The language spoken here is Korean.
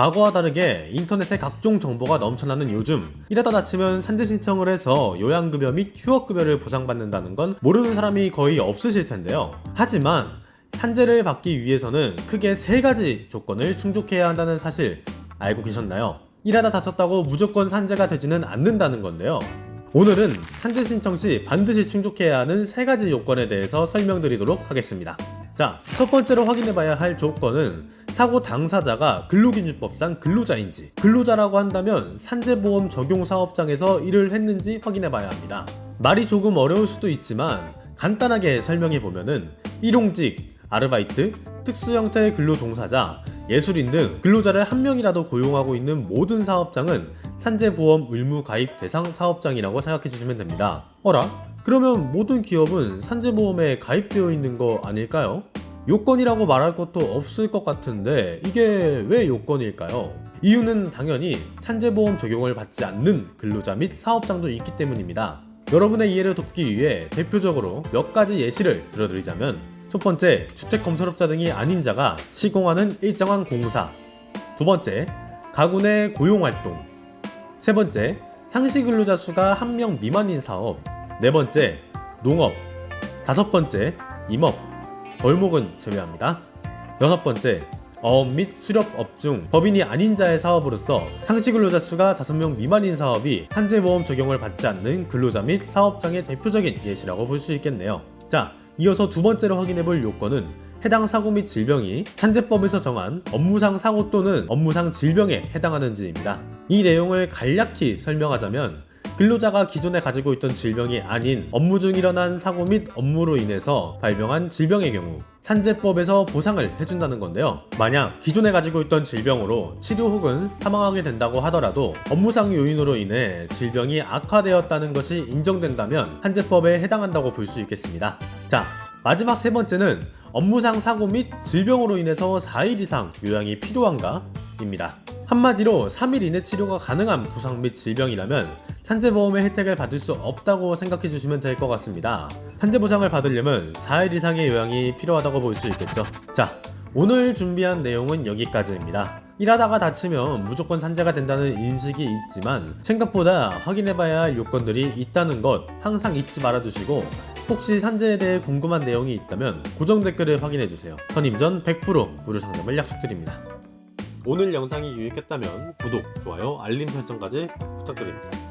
과거와 다르게 인터넷에 각종 정보가 넘쳐나는 요즘 이러다 다치면 산재 신청을 해서 요양급여 및 휴업급여를 보상받는다는 건 모르는 사람이 거의 없으실 텐데요. 하지만 산재를 받기 위해서는 크게 세 가지 조건을 충족해야 한다는 사실 알고 계셨나요? 일하다 다쳤다고 무조건 산재가 되지는 않는다는 건데요. 오늘은 산재 신청 시 반드시 충족해야 하는 세 가지 요건에 대해서 설명드리도록 하겠습니다. 자, 첫 번째로 확인해 봐야 할 조건은 사고 당사자가 근로기준법상 근로자인지 근로자라고 한다면 산재보험 적용 사업장에서 일을 했는지 확인해 봐야 합니다. 말이 조금 어려울 수도 있지만 간단하게 설명해 보면은 일용직, 아르바이트, 특수 형태의 근로 종사자, 예술인 등 근로자를 한 명이라도 고용하고 있는 모든 사업장은 산재보험 의무 가입 대상 사업장이라고 생각해 주시면 됩니다. 어라? 그러면 모든 기업은 산재보험에 가입되어 있는 거 아닐까요? 요건이라고 말할 것도 없을 것 같은데 이게 왜 요건일까요? 이유는 당연히 산재보험 적용을 받지 않는 근로자 및 사업장도 있기 때문입니다. 여러분의 이해를 돕기 위해 대표적으로 몇 가지 예시를 들어드리자면 첫 번째, 주택건설업자 등이 아닌 자가 시공하는 일정한 공사. 두 번째, 가구 내 고용활동. 세 번째, 상시 근로자 수가 한 명 미만인 사업. 네 번째, 농업. 다섯 번째, 임업 벌목은 제외합니다. 여섯 번째, 어업 및 수렵업 중 법인이 아닌 자의 사업으로서 상시 근로자 수가 5명 미만인 사업이 산재보험 적용을 받지 않는 근로자 및 사업장의 대표적인 예시라고 볼 수 있겠네요. 자, 이어서 두 번째로 확인해 볼 요건은 해당 사고 및 질병이 산재법에서 정한 업무상 사고 또는 업무상 질병에 해당하는지입니다. 이 내용을 간략히 설명하자면 근로자가 기존에 가지고 있던 질병이 아닌 업무 중 일어난 사고 및 업무로 인해서 발병한 질병의 경우 산재법에서 보상을 해준다는 건데요. 만약 기존에 가지고 있던 질병으로 치료 혹은 사망하게 된다고 하더라도 업무상 요인으로 인해 질병이 악화되었다는 것이 인정된다면 산재법에 해당한다고 볼 수 있겠습니다. 자, 마지막 세 번째는 업무상 사고 및 질병으로 인해서 4일 이상 요양이 필요한가? 입니다. 한마디로 3일 이내 치료가 가능한 부상 및 질병이라면 산재보험의 혜택을 받을 수 없다고 생각해 주시면 될 것 같습니다. 산재보상을 받으려면 4일 이상의 요양이 필요하다고 볼 수 있겠죠. 자, 오늘 준비한 내용은 여기까지입니다. 일하다가 다치면 무조건 산재가 된다는 인식이 있지만 생각보다 확인해봐야 할 요건들이 있다는 것 항상 잊지 말아주시고 혹시 산재에 대해 궁금한 내용이 있다면 고정 댓글을 확인해주세요. 선임전 100% 무료 상담을 약속드립니다. 오늘 영상이 유익했다면 구독, 좋아요, 알림 설정까지 부탁드립니다.